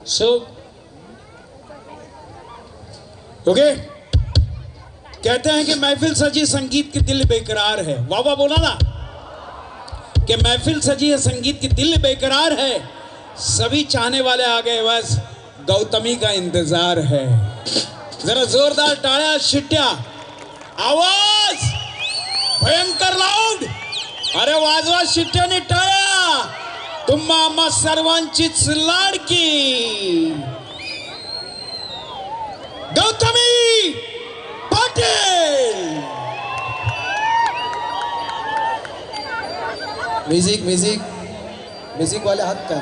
So, okay कहते हैं कि महफिल सजी संगीत की दिल बेकरार है। वाह बोला ना? कि महफिल सजी है संगीत की दिल बेकरार है। सभी चाहने वाले आ गए बस गौतमी का इंतज़ार है। जरा जोरदार टाळ्या शिट्ट्या आवाज़! भयंकर लाउड अरे वाजवा ने टाळ्या! तुम्हा आम्हा सर्वांचीच लाडकी. गौतमी पाटील. म्युझिक म्युझिक म्युझिकवाले हात का?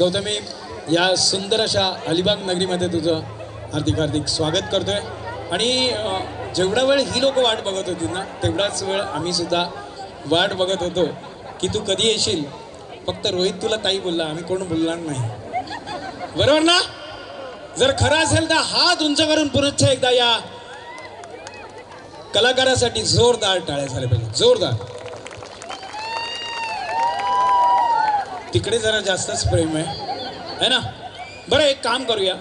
गौतमी या सुंदर अशा अलिबाग नगरीमध्ये तुझं हार्दिक हार्दिक स्वागत करतोय. आणि जेवढा वेळ ही लोक वाट बघत होती ना तेवढाच वेळ आम्ही सुद्धा वाट बघत होतो की तू कधी येशील. फक्त रोहित तुला ताई बोलला आम्ही कोण बोलणार नाही. बरोबर ना? जर खरं असेल तर हात उंच करून पुनश्च एकदा या कलाकारासाठी जोरदार टाळ्या झाल्या पाहिजे जोरदार. तिकडे जरा जास्तच प्रेम आहे. है ना? बरं एक काम करूया.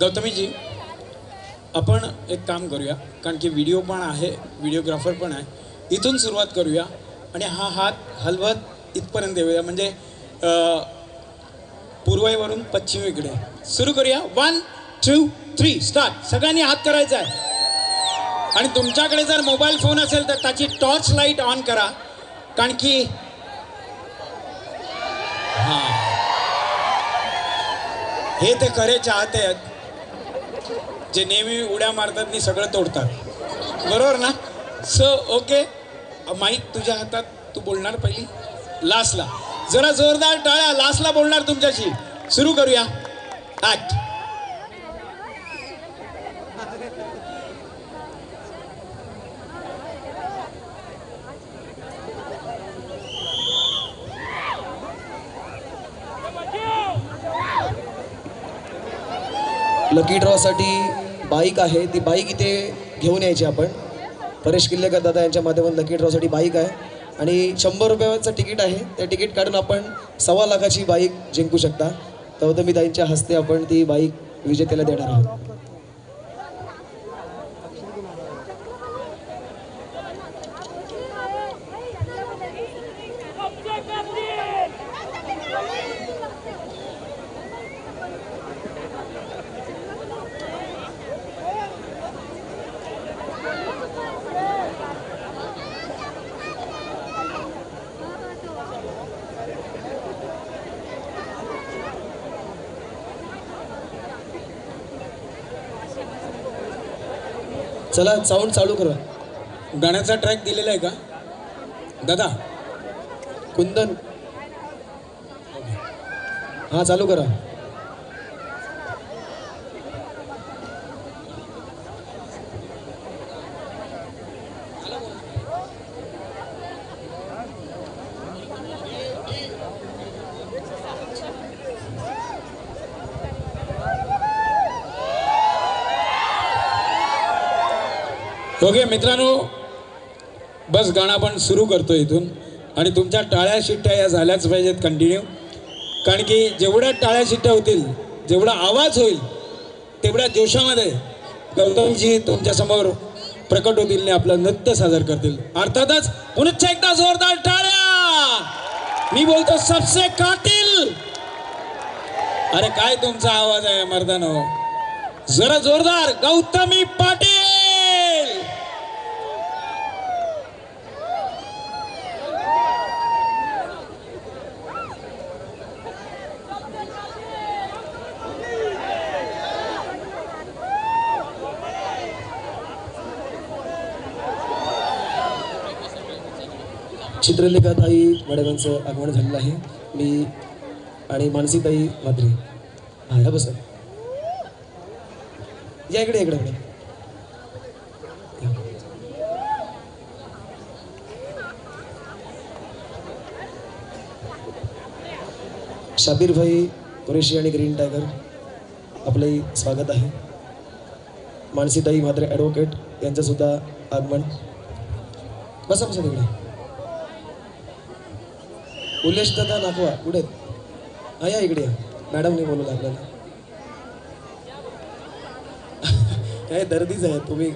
गौतमीजी आपण एक काम करूया. कारण की व्हिडिओ पण आहे व्हिडिओग्राफर पण आहे. इथून सुरुवात करूया. आणि हा हात हलवत इथपर्यंत येऊया. म्हणजे पूर्वेवरून पश्चिमेकडे. सुरू करूया. वन टू थ्री स्टार्ट सगळ्यांनी हात करायचा आहे. आणि तुमच्याकडे जर मोबाईल फोन असेल तर त्याची टॉर्च लाइट ऑन करा. कारण की हा. हे ते खरे चाहते आहेत जे नेहमी उड्या मारतात आणि सगळं तोडतात. बरोबर ना? स ओके माईक तुझ्या हातात तू बोलणार पहिली? लास्टला जरा जोरदार टाळ्या लास्टला बोलणार तुमच्याशी. सुरू करूया. ऍक्ट लकी ड्रॉसाठी बाईक आहे. ती बाईक इथे घेऊन यायची आपण. परेश किल्लेकर दादा यांच्या माध्यमातून लकी ड्रॉसाठी बाईक आहे. आणि शंभर रुपयाचं तिकीट आहे. त्या तिकीट काढून आपण सव्वा लाखाची बाईक जिंकू शकता. गौतमी ताईंच्या हस्ते आपण ती बाईक विजेत्याला देणार आहोत. चला साऊंड चालू करा गाण्याचा ट्रॅक दिलेला आहे का? दादा कुंदन. हां चालू करा. ओके मित्रांनो बस गाणं आपण सुरू करतो इथून. आणि तुमच्या टाळ्या शिट्ट्या या झाल्याच पाहिजेत कंटिन्यू कारण की जेवढ्या टाळ्या शिट्ट्या होतील जेवढा आवाज होईल तेवढ्या जोशामध्ये गौतमजी तुमच्यासमोर प्रकट होतील आणि आपलं नृत्य सादर करतील. अर्थातच पुनश्च एकदा जोरदार टाळ्या! मी बोलतो सबसे काटील! अरे काय तुमचा आवाज आहे मर्दानो. जरा जोरदार गौतमी पाटील! चित्रलेखाताई मॅडमांचं आगमन झालेलं आहे. मी आणि मानसीताई मात्रे हा या बसा. या इकडे इकडे मॅडम शाबीर भाई कुरेशी आणि ग्रीन टायगर आपलंही स्वागत आहे. मानसीताई म्हात्रे ॲडव्होकेट यांचंसुद्धा आगमन. बसा बसा तिकडे. उल्लेश दादा नाकवा कुठे हा या इकडे या. मॅडमने बोलवलं आपल्याला काय दर्दीच आहे तुम्ही.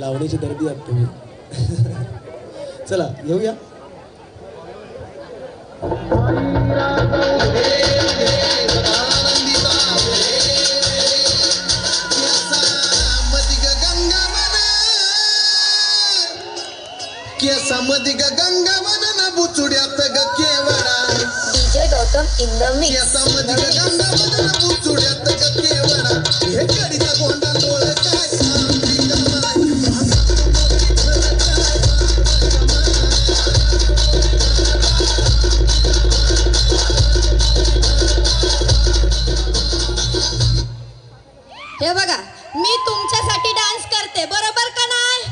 लावणीची दर्दी आहात तुम्ही. चला येऊया. केसामदिग गंगावन न बुचुड्यात ग केवडा. DJ Gautam in the mix. केसामदिग Gangavan न बुचुड्यात ग केवडा. हे कडीचा गोंडा डोळ काय हे बघा मी तुमच्यासाठी डान्स करते बरोबर का नाही?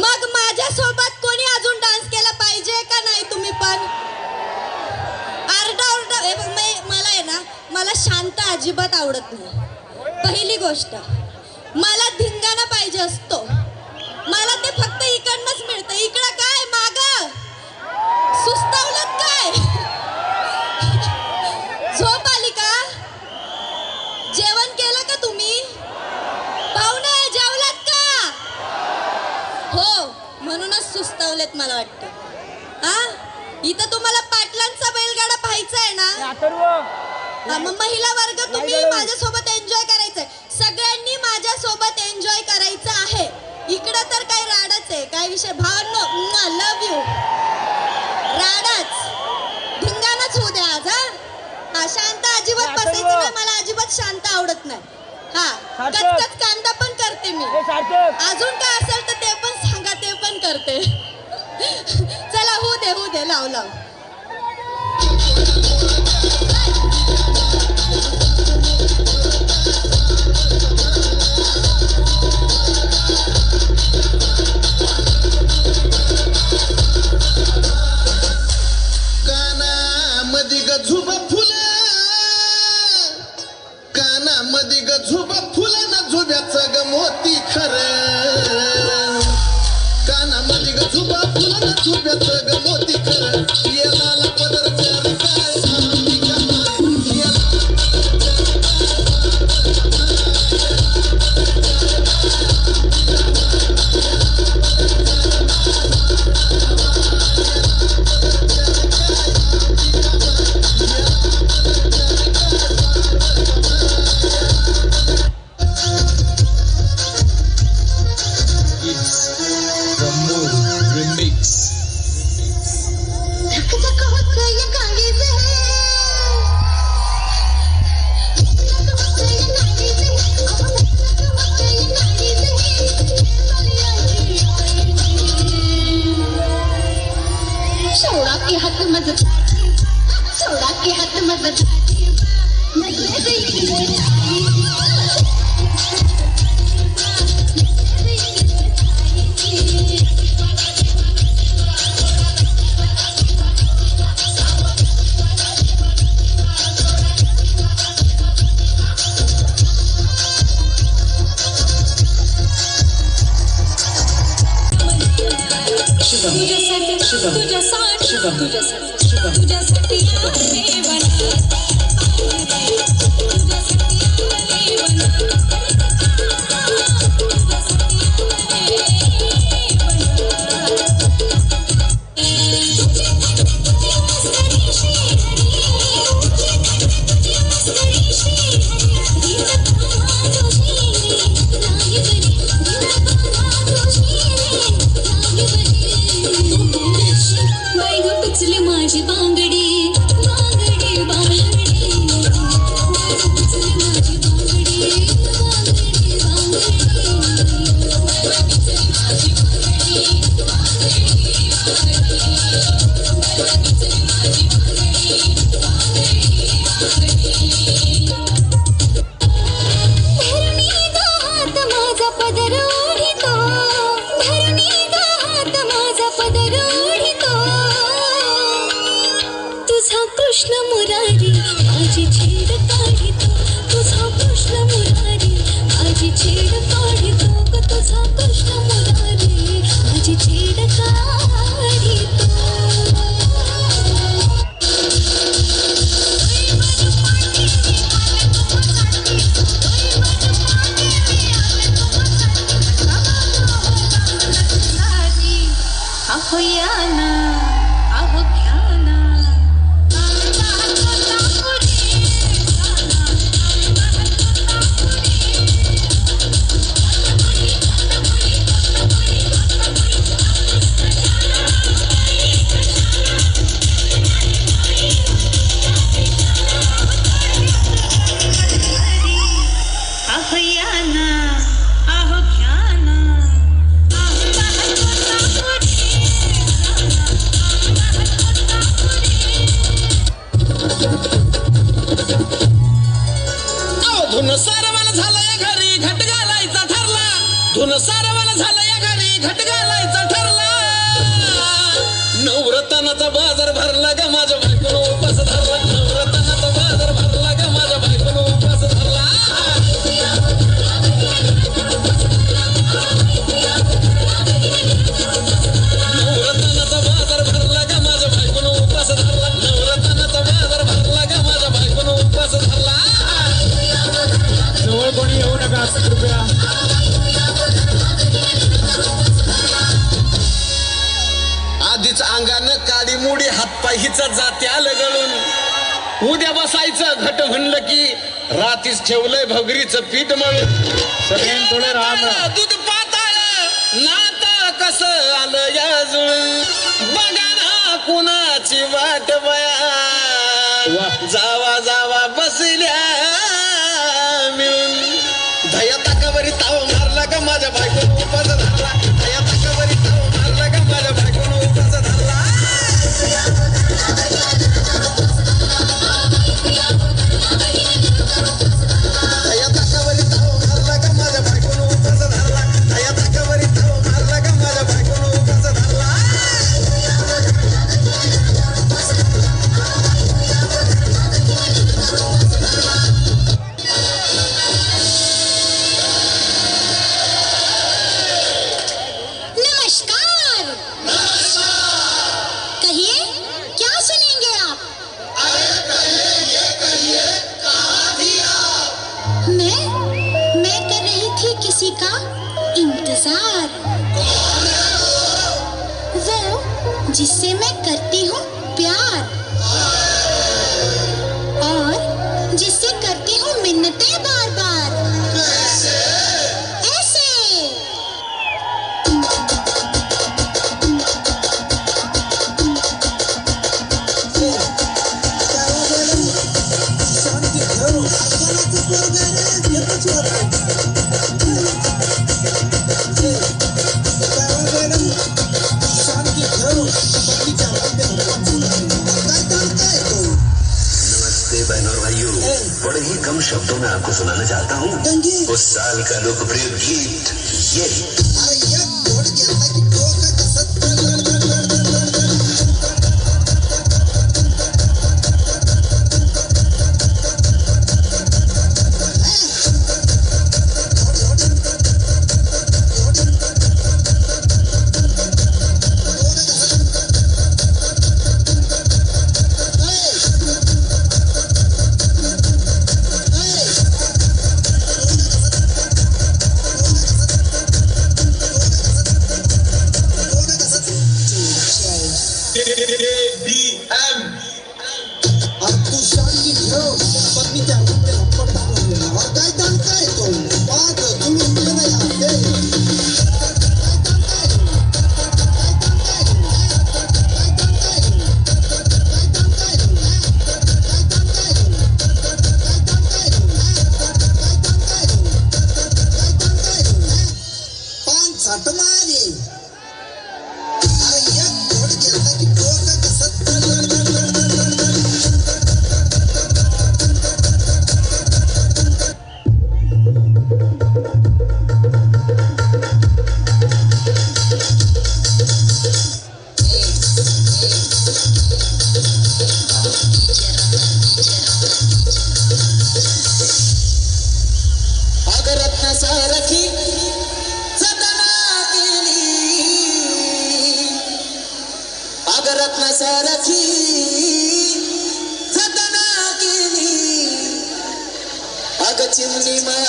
मग पण आरडा ओरडा हे मला आहे ना मला शांत अजिबात आवडत नाही. पहिली गोष्ट मला धिंगाणा पाहिजे असतो. मला ते फक्त इकडनंच मिळतं. इकडं काय? माग. सुस्तावलं काय? झोप आली का? जेवण केलं का तुम्ही? पाहुणे जेवलात का? हो म्हणूनच सुस्तावलेत मला वाटतं. इथं तुम्हाला पाटलांचा बैलगाडा पाहायचा आहे ना? हा मग महिला वर्ग तुम्ही माझ्यासोबत एन्जॉय करायचंय. सगळ्यांनी माझ्यासोबत एन्जॉय करायचं आहे. इकडं तर काही राडच आहे काय विषय? भावनो लव यू राडाच. धिंगाणाच होऊ द्या आज हा? हा शांत अजिबात बसायचं नाही मला अजिबात शांत आवडत नाही. हा कचकच कांदा पण करते मी. अजून काय असेल तर ते पण सांगा ते पण करते. दे होऊ दे लाव लाव काना मदिग Thank you. तीच अंगानं काळी मुडी हातपाय हिचा जात्या लगळून उद्या बसायचं घट म्हणलं की रातीच ठेवलंय भगरीच पीठ म्हणून. दूध पाताळ नाता कस आलं या बघा ना कुणाची वाट बया. जावा जावा बसल्या मिळून. धया ताकावरी ताव मारला का माझ्या बायको बड़े ही कम शब्दों में आपको सुनाना चाहता हूँ। हाँ उस साल का लोकप्रिय गीत ये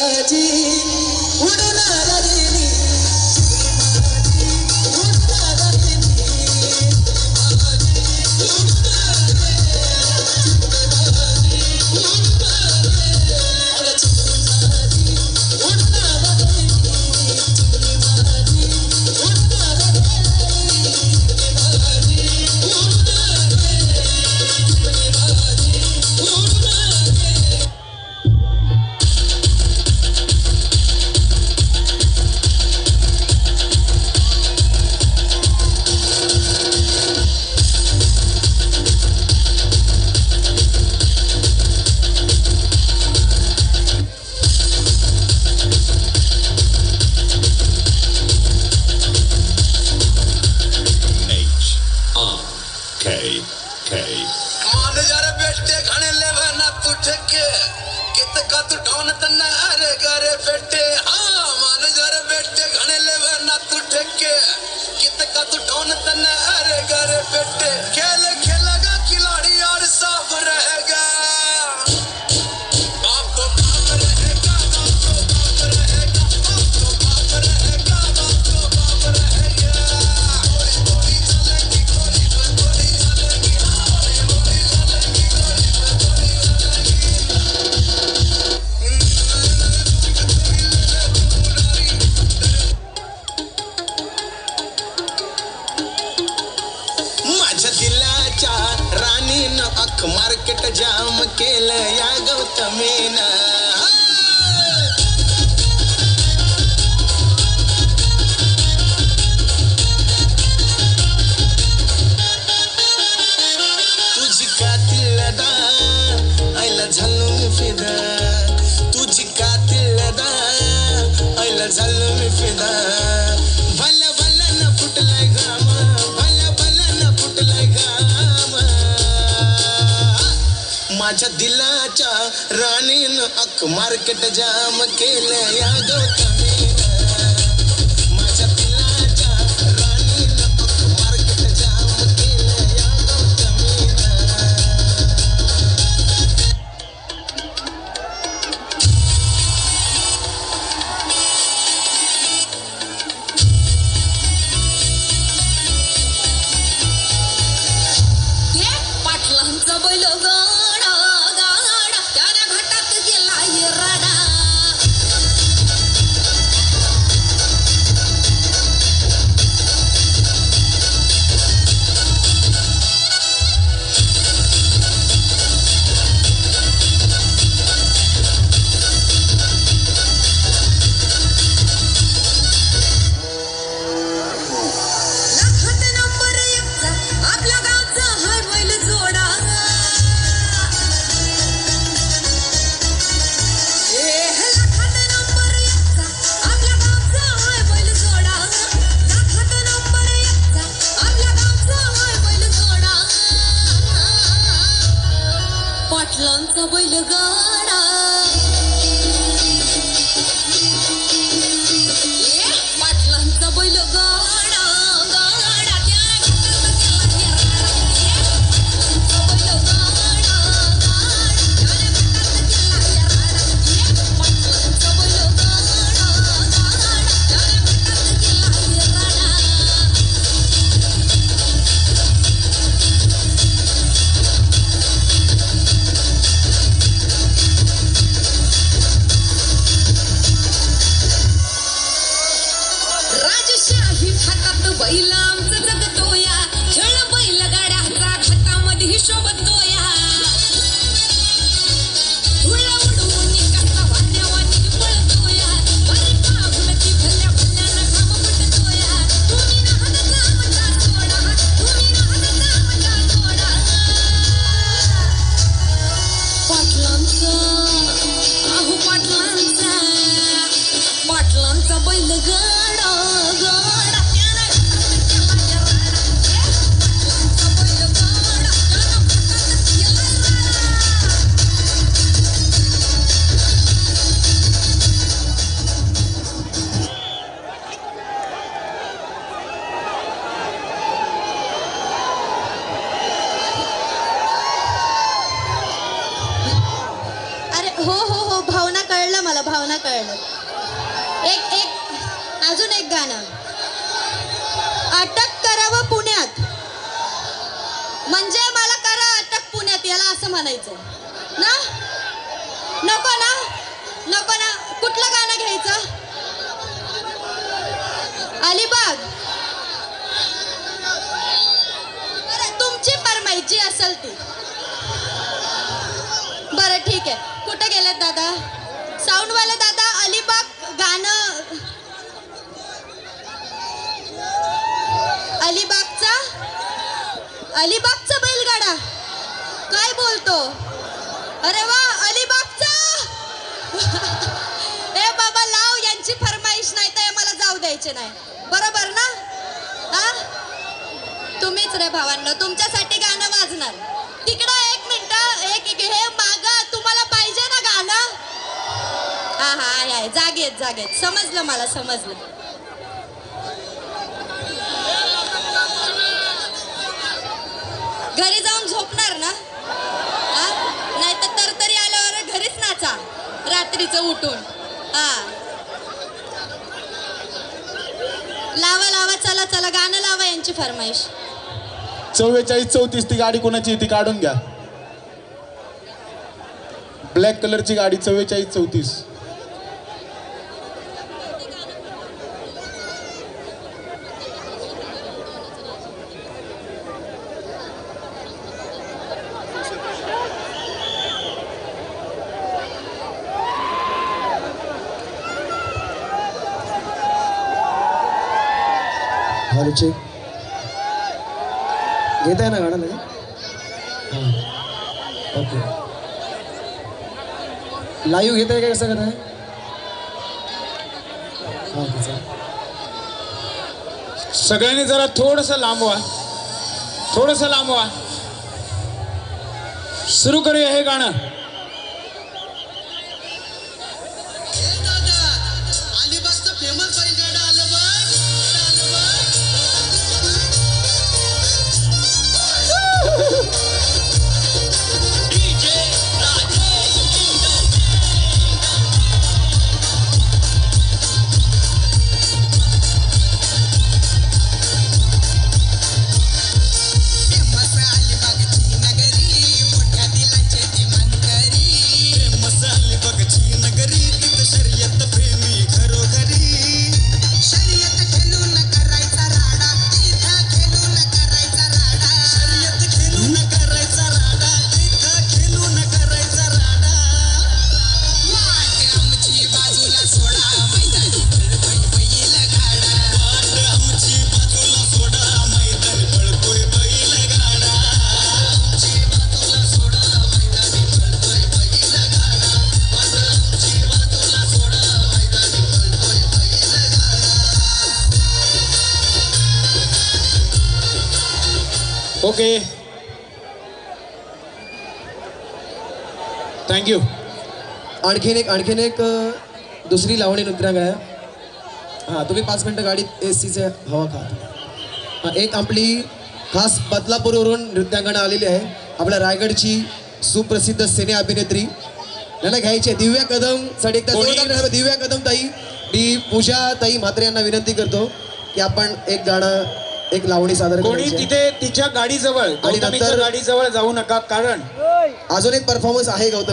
النجاه झालं मी फिदा भला भला न फुटलाय घाम. भला भला न फुटलाय घाम. माझ्या दिलाच्या राणीनं अख मार्केट जाम केलं या गौतमीनं पाटलांचा पाटलांचा बैल असं म्हणायचं ना? नको ना? नको ना? कुठलं गाणं घ्यायचं? अलिबाग. बरं, तुमची परमायची असेल ती. बरं ठीक आहे. कुठे गेलेत दादा? साऊंडवाले दादा अलिबाग गाणं अलिबागचा अलिबागचा बैलगाडा काय अरे वा अलिबागचा? ए बाबा लाव यांची फरमाईश नाही तर मला जाऊ द्यायचे नाही. बरोबर ना? हा? तुम्हीच रे भावांना तुमच्यासाठी गाणं वाजणार. तिकडं एक मिनिट एक एक हे माग तुम्हाला पाहिजे ना गाणं? हा हा आहे आहे. जागेत जागेत. समजलं मला समजलं. घरी जाऊन झोपणार ना हा नाही तर तरतरी आल्यावर घरीच नाचा रात्रीचं उठून. हा. लावा लावा चला चला गाणं लावा यांची फरमाईश. चव्वेचाळीस चौतीस ती गाडी कोणाची ती काढून घ्या. ब्लॅक कलरची गाडी चव्वेचाळीस चौतीस. चेक घेत आहे ना गाणं हां. ओके. लाईव्ह घेत आहे का कसं करत आहे ओके चालेल सगळ्यांनी जरा थोडस लांब व्हा थोडस लांब व्हा सुरू करूया हे गाणं. ओके थँक्यू आणखीन एक आणखीन एक दुसरी लावणी नृत्यांग आहे. हां तुम्ही पाच मिनटं गाडीत ए सीचे हवा खा. हां एक आपली खास बदलापूरवरून नृत्यांगना आलेली आहे. आपल्या रायगडची सुप्रसिद्ध सिने अभिनेत्री. यांना घ्यायची दिव्या कदमसाठी एकदा. दिव्या कदम ताई. मी पूजा ताई म्हात्रे यांना विनंती करतो की आपण एक गाणं एक लावणी सादर कोणी करायची आहे. तिथे तिच्या गाडीजवळ गौतमीच्या नंतर- गाडीजवळ जाऊ नका कारण अजून एक परफॉर्मन्स आहे गौतम